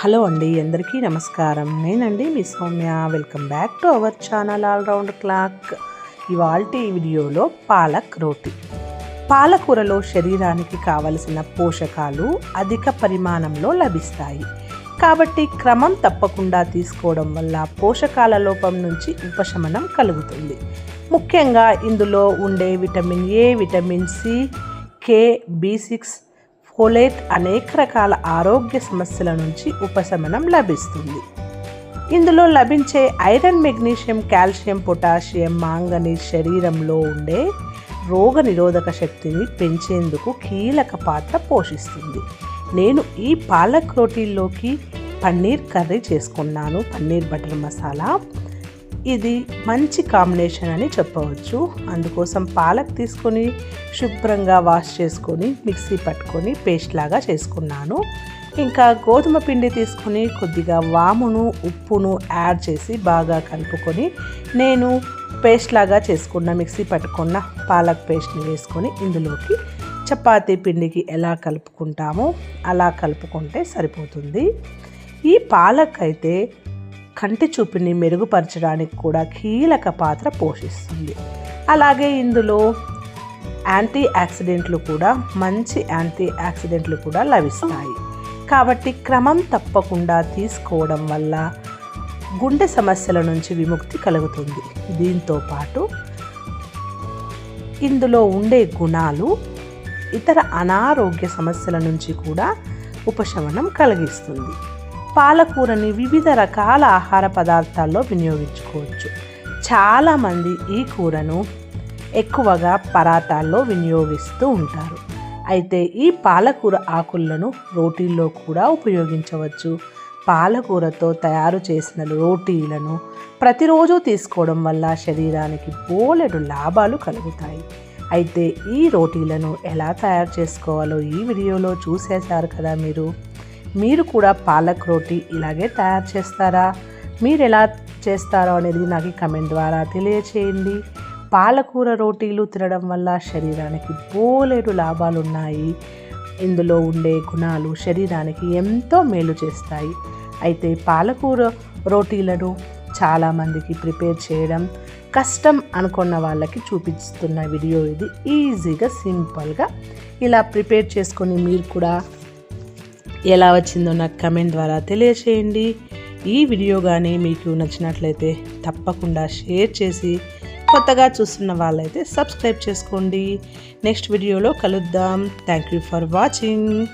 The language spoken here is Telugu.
హలో అండి అందరికీ నమస్కారం. నేనండి మీ Soumya. Welcome back to our channel all round clock ఇవాళ వీడియోలో పాలక్ రోటీ. పాలకూరలో శరీరానికి కావలసిన పోషకాలు అధిక పరిమాణంలో లభిస్తాయి. కాబట్టి క్రమం తప్పకుండా తీసుకోవడం వల్ల పోషకాల లోపం నుంచి ఉపశమనం కలుగుతుంది. ముఖ్యంగా ఇందులో ఉండే vitamin A vitamin C K B six folate అనేక రకాల ఆరోగ్య సమస్యల నుంచి ఉపశమనం లభిస్తుంది. ఇందులో లభించే iron magnesium calcium potassium manganese శరీరంలో ఉండే రోగ నిరోధక శక్తిని పెంచేందుకు కీలక పాత్ర పోషిస్తుంది. నేను ఈ పాలక్ రోటీల్లోకి పన్నీర్ కర్రీ చేసుకున్నాను. పన్నీర్ బటర్ మసాలా ఇది మంచి కాంబినేషన్ అని చెప్పవచ్చు. అందుకోసం పాలక్ తీసుకొని శుభ్రంగా వాష్ చేసుకొని మిక్సీ పట్టుకొని పేస్ట్ లాగా చేసుకున్నాను. ఇంకా గోధుమ పిండి తీసుకొని కొద్దిగా వామును ఉప్పును యాడ్ చేసి బాగా కలుపుకొని నేను పేస్ట్ లాగా చేసుకున్న మిక్సీ పట్టుకున్న పాలక్ పేస్ట్ని వేసుకొని ఇందులోకి చపాతీ పిండికి ఎలా కలుపుకుంటామో అలా కలుపుకుంటే సరిపోతుంది. ఈ పాలక్ అయితే కంటి చూపుని మెరుగుపరచడానికి కూడా కీలక పాత్ర పోషిస్తుంది. అలాగే ఇందులో యాంటీ యాక్సిడెంట్లు కూడా మంచి యాంటీ యాక్సిడెంట్లు కూడా లభిస్తాయి. కాబట్టి క్రమం తప్పకుండా తీసుకోవడం వల్ల గుండె సమస్యల నుంచి విముక్తి కలుగుతుంది. దీంతో పాటు ఇందులో ఉండే గుణాలు ఇతర అనారోగ్య సమస్యల నుంచి కూడా ఉపశమనం కలిగిస్తుంది. పాలకూరని వివిధ రకాల ఆహార పదార్థాల్లో వినియోగించుకోవచ్చు. చాలామంది ఈ కూరను ఎక్కువగా పరాటాల్లో వినియోగిస్తూ ఉంటారు. అయితే ఈ పాలకూర ఆకులను రోటీల్లో కూడా ఉపయోగించవచ్చు. పాలకూరతో తయారు చేసిన రోటీలను ప్రతిరోజు తీసుకోవడం వల్ల శరీరానికి బోలెడు లాభాలు కలుగుతాయి. అయితే ఈ రోటీలను ఎలా తయారు చేసుకోవాలో ఈ వీడియోలో చూసేశారు కదా మీరు? మీరు కూడా పాలక్ రోటీ ఇలాగే తయారు చేస్తారా? మీరు ఎలా చేస్తారో అనేది నాకు కమెంట్ ద్వారా తెలియచేయండి. పాలకూర రోటీలు తినడం వల్ల శరీరానికి బోలేడు లాభాలు ఉన్నాయి ఇందులో ఉండే గుణాలు శరీరానికి ఎంతో మేలు చేస్తాయి. అయితే పాలకూర రోటీలను చాలామందికి ప్రిపేర్ చేయడం కష్టం అనుకున్న వాళ్ళకి చూపిస్తున్న వీడియో ఇది ఈజీగా సింపుల్గా ఇలా ప్రిపేర్ చేసుకొని మీరు కూడా ఎలా వచ్చిందో నాకు కమెంట్ ద్వారా తెలియచేయండి. ఈ వీడియో కానీ మీకు నచ్చినట్లయితే తప్పకుండా షేర్ చేసి కొత్తగా చూస్తున్న వాళ్ళైతే సబ్స్క్రైబ్ చేసుకోండి. నెక్స్ట్ వీడియోలో కలుద్దాం. Thank you for watching.